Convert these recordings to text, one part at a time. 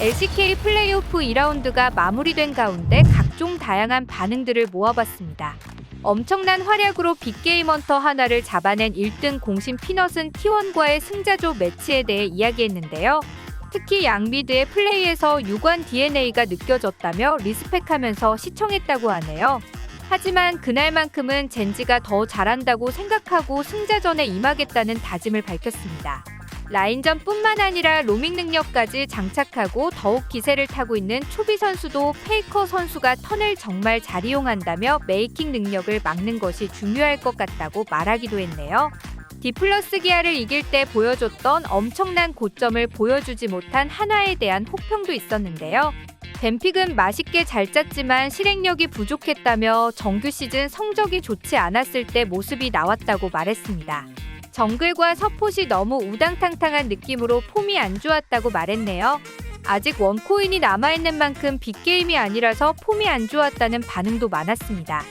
LCK 플레이오프 2라운드가 마무리된 가운데 각종 다양한 반응들을 모아봤습니다. 엄청난 활약으로 빅게임 헌터 하나를 잡아낸 1등 공신 피넛은 T1과의 승자조 매치에 대해 이야기했는데요. 특히 양미드의 플레이에서 유관 DNA가 느껴졌다며 리스펙하면서 시청했다고 하네요. 하지만 그날만큼은 젠지가 더 잘한다고 생각하고 승자전에 임하겠다는 다짐을 밝혔습니다. 라인전뿐만 아니라 로밍 능력까지 장착하고 더욱 기세를 타고 있는 초비 선수도 페이커 선수가 턴을 정말 잘 이용한다며 메이킹 능력을 막는 것이 중요할 것 같다고 말하기도 했네요. 디플러스 기아를 이길 때 보여줬던 엄청난 고점을 보여주지 못한 한화에 대한 혹평도 있었는데요. 뱀픽은 맛있게 잘 짰지만 실행력이 부족했다며 정규 시즌 성적이 좋지 않았을 때 모습이 나왔다고 말했습니다. 정글과 서폿이 너무 우당탕탕한 느낌으로 폼이 안 좋았다고 말했네요. 아직 원코인이 남아있는 만큼 빅게임이 아니라서 폼이 안 좋았다는 반응도 많았습니다.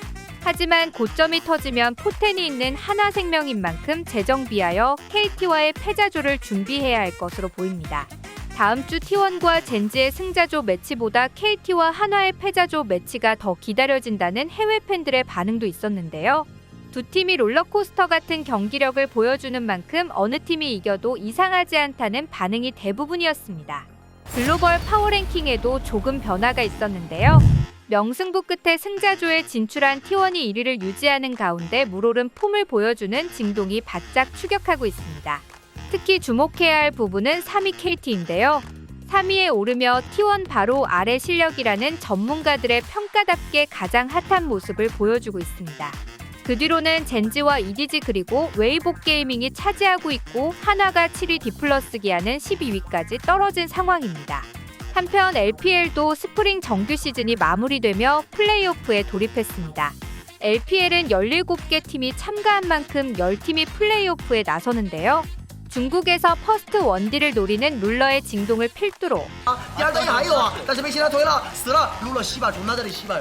하지만 고점이 터지면 포텐이 있는 하나생명인 만큼 재정비하여 KT와의 패자조를 준비해야 할 것으로 보입니다. 다음 주 T1과 젠지의 승자조 매치보다 KT와 한화의 패자조 매치가 더 기다려진다는 해외 팬들의 반응도 있었는데요. 두 팀이 롤러코스터 같은 경기력을 보여주는 만큼 어느 팀이 이겨도 이상하지 않다는 반응이 대부분이었습니다. 글로벌 파워랭킹에도 조금 변화가 있었는데요. 명승부 끝에 승자조에 진출한 T1이 1위를 유지하는 가운데 물오른 폼을 보여주는 징동이 바짝 추격하고 있습니다. 특히 주목해야 할 부분은 3위 KT인데요. 3위에 오르며 T1 바로 아래 실력이라는 전문가들의 평가답게 가장 핫한 모습을 보여주고 있습니다. 그 뒤로는 젠지와 EDG 그리고 웨이복 게이밍이 차지하고 있고 한화가 7위 디플러스 기아는 12위까지 떨어진 상황입니다. 한편 LPL도 스프링 정규 시즌이 마무리되며 플레이오프에 돌입했습니다. LPL은 17개 팀이 참가한 만큼 10팀이 플레이오프에 나서는데요. 중국에서 퍼스트 원딜을 노리는 룰러의 징동을 필두로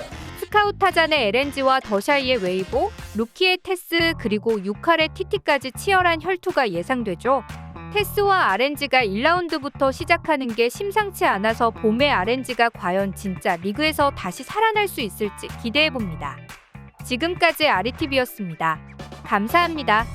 第 스카우 타잔의 LNG와 더샤이의 웨이보, 루키의 테스 그리고 유칼의 TT까지 치열한 혈투가 예상되죠. 테스와 RNG가 1라운드부터 시작하는 게 심상치 않아서 봄에 RNG가 과연 진짜 리그에서 다시 살아날 수 있을지 기대해봅니다. 지금까지 아리티비였습니다. 감사합니다.